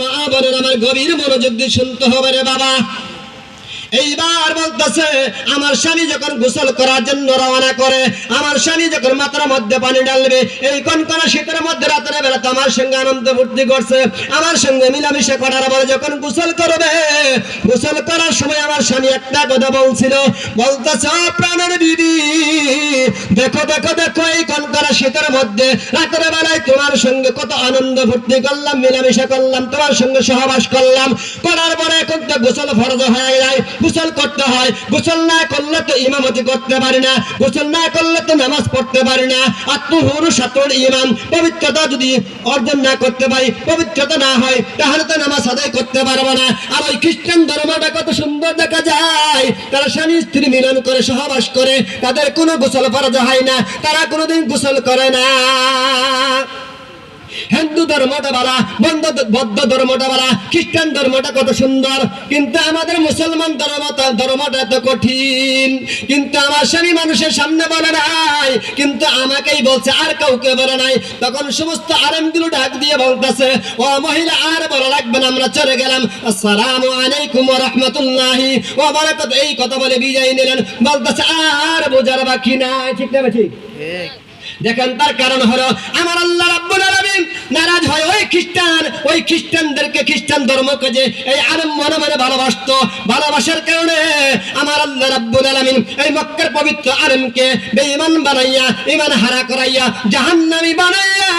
মা বোনের আমার গভীর মনোযোগ দিয়ে শুনতে হবে রে বাবা। এইবার বলতেছে, আমার স্বামী যখন গোসল করার জন্য রওনা করে, আমার স্বামী যখন মাথার মধ্যে পানি ডালবে এই কনকনা শীতের মধ্যে রাতের বেলা তো আমার সঙ্গে আনন্দ ফুর্তি করছে, আমার সঙ্গে মিলামিশা করার পরে যখন গোসল করবে, গোসল করার সময় আমার স্বামী একটা কথা বলছিল, বলতেছে, "ও প্রাণের দিদি দেখো দেখো দেখো এই কনকনা শীতের মধ্যে রাতের বেলায় তোমার সঙ্গে কত আনন্দ ফুর্তি করলাম, মিলামিশা করলাম, তোমার সঙ্গে সহবাস করলাম। করার পরে এখন তো গোসল ফরজ হয়ে যায় গোসল করতে হয়। গোসল না করলে তো ইমামতি করতে পারি না। গোসল না করলে তো নামাজ পড়তে পারি না। আত্মহুরু সাতর ইমাম। পবিত্রতা যদি অর্জন না করতে পারি, পবিত্রতা না হয়, তাহলে তো নামাজ আদায় করতে পারব না। আর ওই খ্রিস্টান ধর্মটা কত সুন্দর দেখা যায়। তারা স্বামী স্ত্রী মিলন করে, সহবাস করে। তাদের কোনো গোসল ফরজ হয় না। তারা কোনোদিন গোসল করে না। ধর্মটা বলা বন্ধ বৌদ্ধ ধর্মটা বলা খ্রিস্টান ধর্মটা কত সুন্দর। কিন্তু আমাদের মুসলমান ধর্মটা ধর্মটা এত কঠিন। কিন্তু আমার স্বামী মানুষের সামনে বলে নাই কিন্তু আমাকেই বলছে আর কাউকে বলে নাই। তখন সমস্ত আরামগুলো ডাক দিয়ে বলতেছে ও মহিলা আর বলা লাগবে না আমরা চলে গেলাম। আসসালামু আলাইকুম ওয়া রাহমাতুল্লাহি ওয়া বারাকাতুহু এই কথা বলে বিজয় নিলেন। বলতেছে আর বোঝার বাকি নাই। ঠিক না ঠিক। দেখেন তার কারণ হলো আমার আল্লাহ রাব্বুল ওই খ্রিস্টানদেরকে খ্রিস্টান ধর্মকে যে এই আলম মনে মনে ভালোবাসত, ভালোবাসার কারণে আমার আল্লাহ রাব্বুল আলামিন এই মক্কার পবিত্র আরমকে বেঈমান বানাইয়া ইমান হারা করাইয়া জাহান্নামী বানাইয়া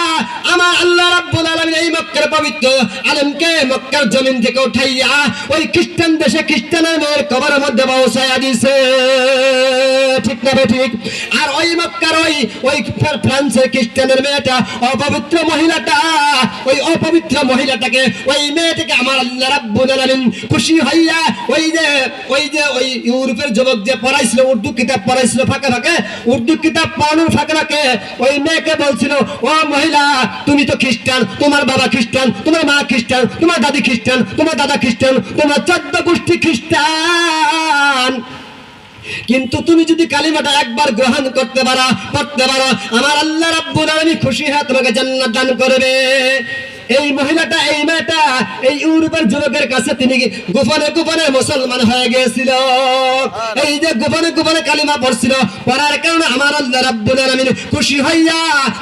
আমার আল্লাহ রাব্বুল আলামিন এই মক্কার পবিত্র আলমকে মক্কার জমিন থেকে উঠাইয়া ওই খ্রিস্টান দেশে খ্রিস্টানের মেয়ের কবরের মধ্যে পৌঁছাইয়া দিছে। ঠিক না ঠিক? আর ওই মক্কার ওই ওই ফ্রান্সের খ্রিস্টানের মেয়েটা, অপবিত্র মহিলাটা, ওই অপবিত্র মহিলাটাকে ওই মেয়েটাকে আমার আল্লাহ রাব্বুল আলামিন খুশি হইয়া ওই যে ওই যে ওই ইউরোপের যুবক যে পড়াইছিল, উর্দু কিতাব পড়াইছিল ফাঁকে ফাঁকে, উর্দু কিতাব পড়ানোর ফাঁকে ফাঁকে ওই মেয়েকে বলছিল, ও মহিলা তুমি তো খ্রিস্টান, তোমার বাবা খ্রিস্টান, তোমার মা খ্রিস্টান, তোমার দাদি খ্রিস্টান, তোমার দাদা খ্রিস্টান, তোমার চোদ্দ গোষ্ঠী খ্রিস্টান। কিন্তু তুমি যদি কালিমাটা একবার গ্রহণ করতে পারো, পড়তে পারো, আমার আল্লাহ রাব্বুল আলামিন খুশি হয়ে তোমাকে জান্নাত দান করবে। এই মহিলাটা, এই মেয়েটা এই ইউরোপের যুবকের কাছে তিনি গোপনে গোপনে মুসলমান হয়ে গিয়েছিল? এই যে গোপনে গোপনে কালিমা পড়ছিল পড়ার কারণে আমার আল্লাহ রাব্বুল আলামিন খুশি হইয়া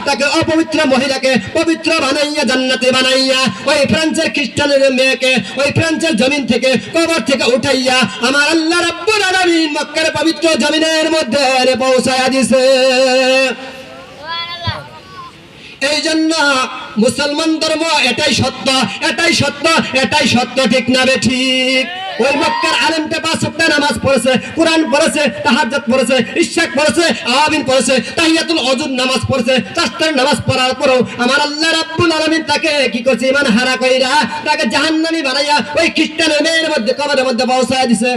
তাকে অপবিত্র মহিলাকে পবিত্র বানাইয়া জান্নাতে বানাইয়া ওই ফ্রান্সের খ্রিস্টানের মেয়েকে ওই ফ্রান্সের জমিন থেকে কবর থেকে উঠাইয়া আমার আল্লাহ রাব্বুল আলামিন মক্কার পবিত্র জমিনের মধ্যে পৌঁছায়া দিছে। এই জন্য মুসলমান ধর্ম এটাই সত্য এটাই সত্য এটাই সত্য, ঠিক না রে ঠিক? ওই মক্কার নামাজ পড়েছে, কোরআন পড়েছে, তাহাজ্জুদ পড়েছে ইশাক পড়েছে পড়েছে, তাহিয়াতুল নামাজ পড়েছে নামাজ পড়ার পরেও আমার আল্লাহ রাব্বুল আলামিন তাকে কি করছে ইমান হারা কইরা তাকে জাহান্নামী বানাইয়া ওই খ্রিস্টানের মেয়ের মধ্যে, কবরের মধ্যে পৌঁছায় দিছে।